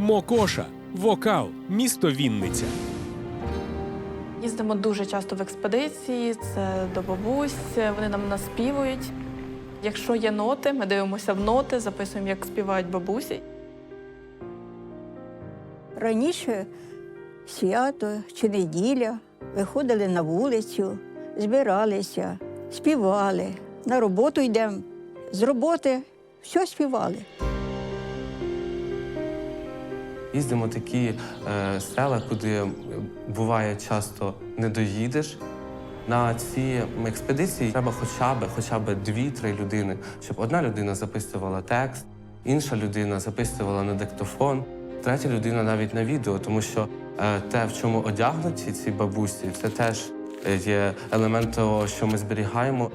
Мокоша, вокал, місто Вінниця. Їздимо дуже часто в експедиції, це до бабусь, вони нам наспівують. Якщо є ноти, ми дивимося в ноти, записуємо, як співають бабусі. Раніше свято чи неділя виходили на вулицю, збиралися, співали. На роботу йдемо. З роботи все співали. Їздимо в такі е, села, куди буває часто не доїдеш. На ці експедиції треба хоча б хоча б дві-три людини, щоб одна людина записувала текст, інша людина записувала на диктофон, третя людина навіть на відео, тому що е, те, в чому одягнуті ці бабусі, це теж є елемент того, що ми зберігаємо.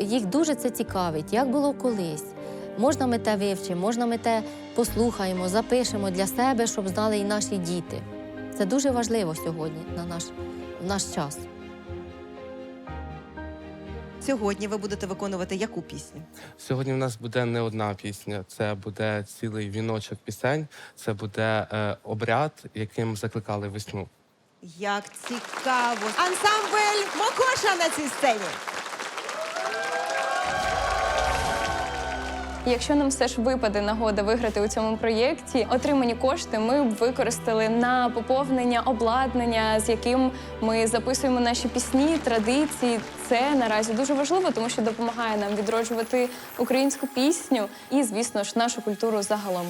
Їх дуже це цікавить, як було колись. Можна ми те вивчимо, можна ми те послухаємо, запишемо для себе, щоб знали і наші діти. Це дуже важливо сьогодні на наш, в наш час. Сьогодні ви будете виконувати яку пісню? Сьогодні в нас буде не одна пісня, це буде цілий віночок пісень, це буде е, обряд, яким закликали весну. Як цікаво! Ансамбль Мокоша на цій сцені. Якщо нам все ж випаде нагода виграти у цьому проєкті, отримані кошти ми б використали на поповнення обладнання, з яким ми записуємо наші пісні, традиції. Це наразі дуже важливо, тому що допомагає нам відроджувати українську пісню і, звісно ж, нашу культуру загалом.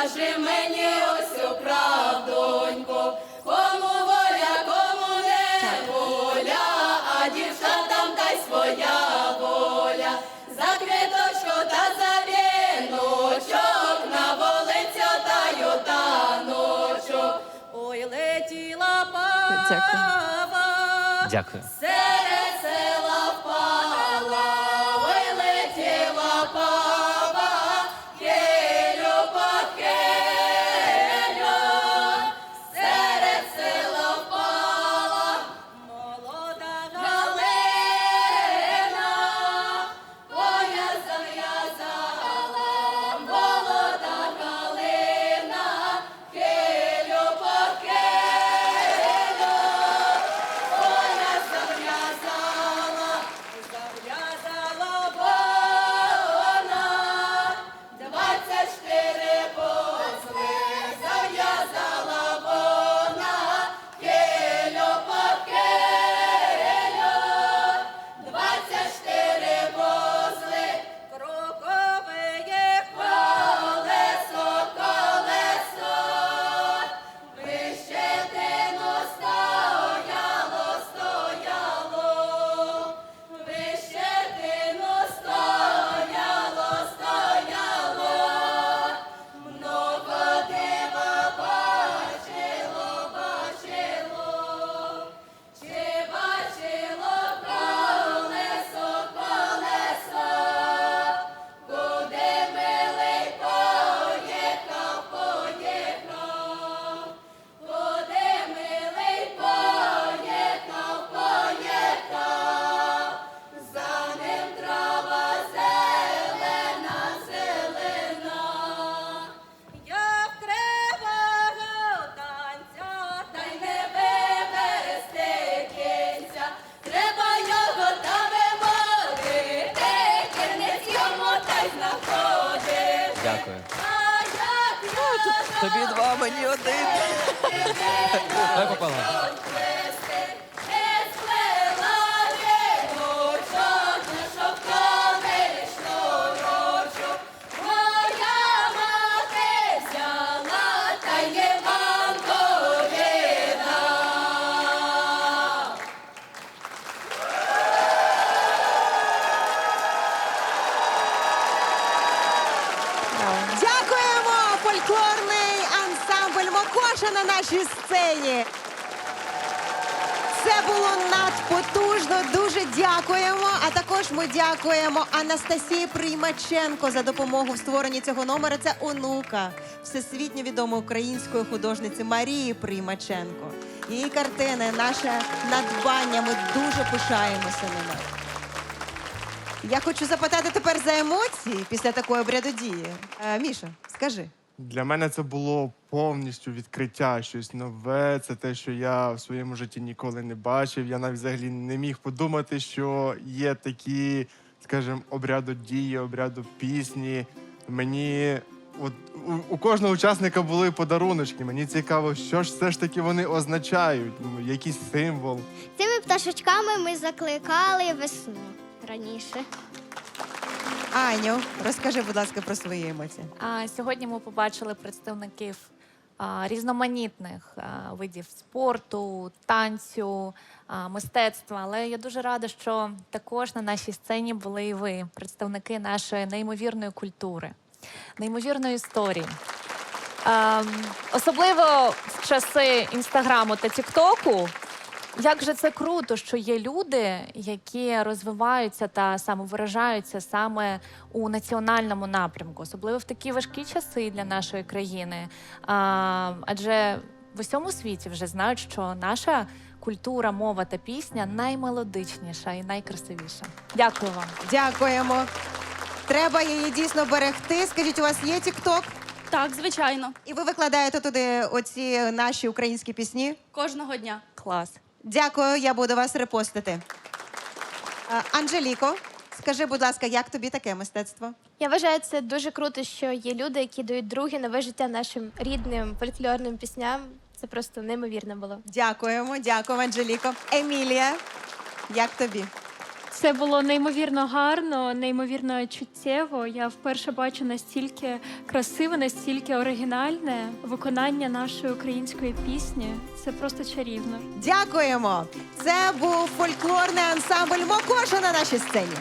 Скажи мені ось у правдоньку, кому воля, кому не воля, а дівчатам та й своя воля. За квіточку та за віночок, на волицю та й таночок. Ой, летіла пава. Дякую. Серед Дякую. Тобі два, мені один. Дай попала. Мокоша на нашій сцені. Це було надпотужно. Дуже дякуємо. А також ми дякуємо Анастасії Приймаченко за допомогу в створенні цього номера. Це онука всесвітньо відомої української художниці Марії Приймаченко. Її картини, наше надбання. Ми дуже пишаємося ними. Я хочу запитати тепер за емоції після такої обрядодії. Е, Міша, скажи. Для мене це було повністю відкриття, щось нове. Це те, що я в своєму житті ніколи не бачив. Я навіть взагалі не міг подумати, що є такі, скажімо, обрядодії, обряду пісні. Мені от у кожного учасника були подаруночки. Мені цікаво, що ж все ж таки вони означають, ну, якийсь символ. Цими пташечками ми закликали весну раніше. Аню, розкажи, будь ласка, про свої емоції. А сьогодні ми побачили представників а, різноманітних а, видів спорту, танцю, а, мистецтва. Але я дуже рада, що також на нашій сцені були і ви, представники нашої неймовірної культури, неймовірної історії. Ем, особливо в часи інстаграму та тіктоку. Як же це круто, що є люди, які розвиваються та самовиражаються саме у національному напрямку, особливо в такі важкі часи для нашої країни. А, адже в усьому світі вже знають, що наша культура, мова та пісня наймелодичніша і найкрасивіша. Дякую вам. Дякуємо. Треба її дійсно берегти. Скажіть, у вас є тікток? Так, звичайно, І ви викладаєте туди оці наші українські пісні? кожного дня. Клас. Дякую, я буду вас репостити. Е, Анжеліко, скажи, будь ласка, як тобі таке мистецтво? Я вважаю це дуже круто, що є люди, які дають друге нове життя нашим рідним фольклорним пісням. Це просто неймовірно було. Дякуємо, дякуємо, Анжеліко. Емілія, як тобі? Це було неймовірно гарно, неймовірно чуттєво. Я вперше бачу настільки красиве, настільки оригінальне виконання нашої української пісні. Це просто чарівно. Дякуємо. Це був фольклорний ансамбль Мокоша на нашій сцені.